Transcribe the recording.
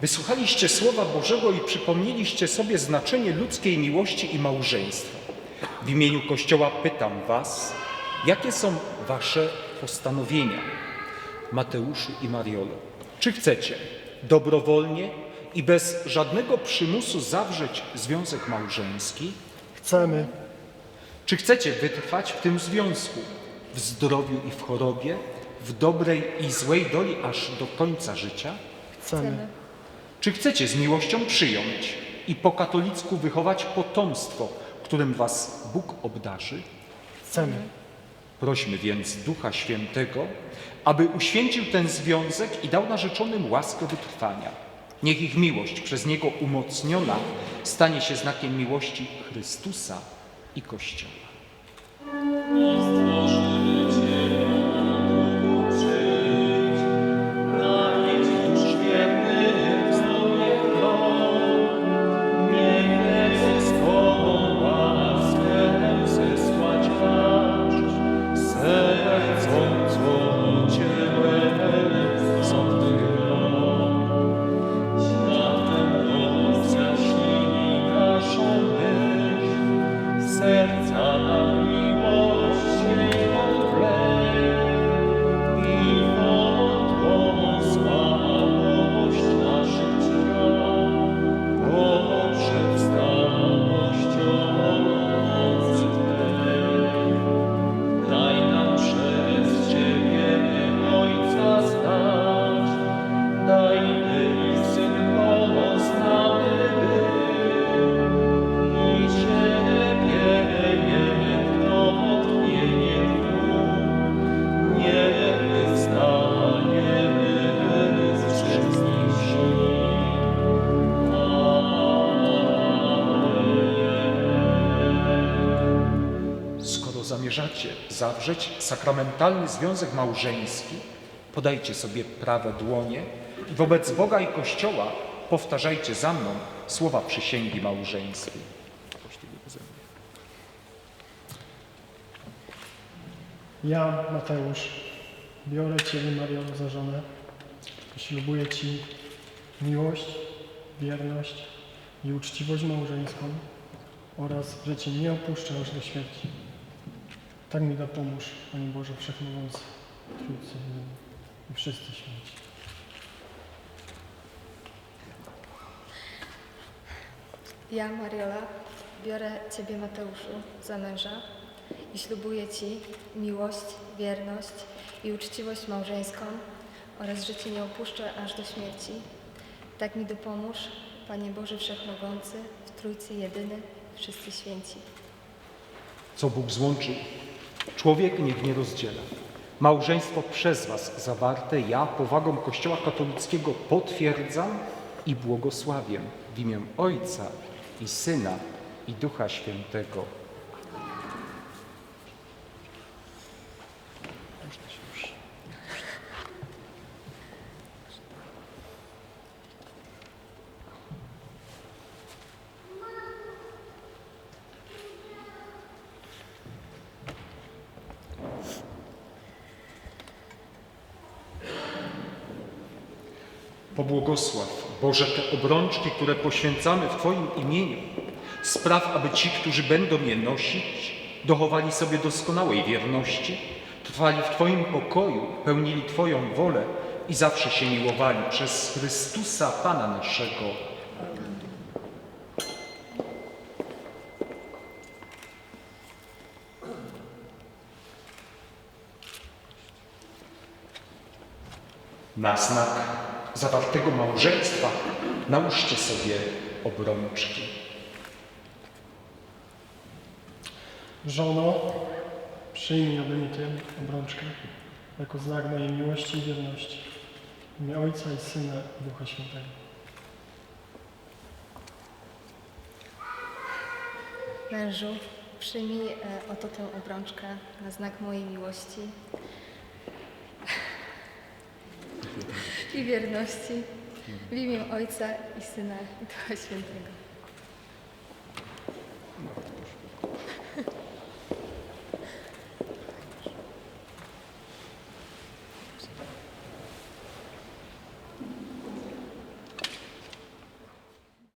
Wysłuchaliście Słowa Bożego i przypomnieliście sobie znaczenie ludzkiej miłości i małżeństwa. W imieniu Kościoła pytam Was, jakie są Wasze postanowienia? Mateuszu i Mariolo, czy chcecie dobrowolnie i bez żadnego przymusu zawrzeć związek małżeński? Chcemy, Czy chcecie wytrwać w tym związku, w zdrowiu i w chorobie, w dobrej i złej doli aż do końca życia? chcemy, Czy chcecie z miłością przyjąć i po katolicku wychować potomstwo, którym was Bóg obdarzy? chcemy. Prośmy więc Ducha Świętego, aby uświęcił ten związek i dał narzeczonym łaskę wytrwania. Niech ich miłość przez Niego umocniona stanie się znakiem miłości Chrystusa i Kościoła. Amém. Zamierzacie zawrzeć sakramentalny związek małżeński, podajcie sobie prawe dłonie i wobec Boga i Kościoła powtarzajcie za mną słowa przysięgi małżeńskiej. Ja, Mateusz, biorę Ciebie, Mariolo, za żonę ślubuję Ci miłość, wierność i uczciwość małżeńską oraz, że Cię nie opuszczę aż do śmierci. Tak mi dopomóż, Panie Boże Wszechmogący, Trójcy i wszyscy święci. Ja, Mariola, biorę Ciebie, Mateuszu, za męża i ślubuję Ci miłość, wierność i uczciwość małżeńską oraz, że Cię nie opuszczę aż do śmierci. Tak mi dopomóż, Panie Boże Wszechmogący, w Trójcy Jedyny, wszyscy święci. Co Bóg złączył, człowiek niech nie rozdziela. Małżeństwo przez Was zawarte ja powagą Kościoła katolickiego potwierdzam i błogosławię w imię Ojca i Syna i Ducha Świętego. Pobłogosław, Boże, te obrączki, które poświęcamy w Twoim imieniu. Spraw, aby ci, którzy będą je nosić, dochowali sobie doskonałej wierności, trwali w Twoim pokoju, pełnili Twoją wolę i zawsze się miłowali przez Chrystusa Pana naszego. Na znak zawartego małżeństwa nałóżcie sobie obrączki. Żono, przyjmij ode mnie tę obrączkę jako znak mojej miłości i wierności. W imię Ojca i Syna i Ducha Świętego. Mężu, przyjmij e, oto tę obrączkę na znak mojej miłości i wierności w imię Ojca i Syna i Ducha Świętego.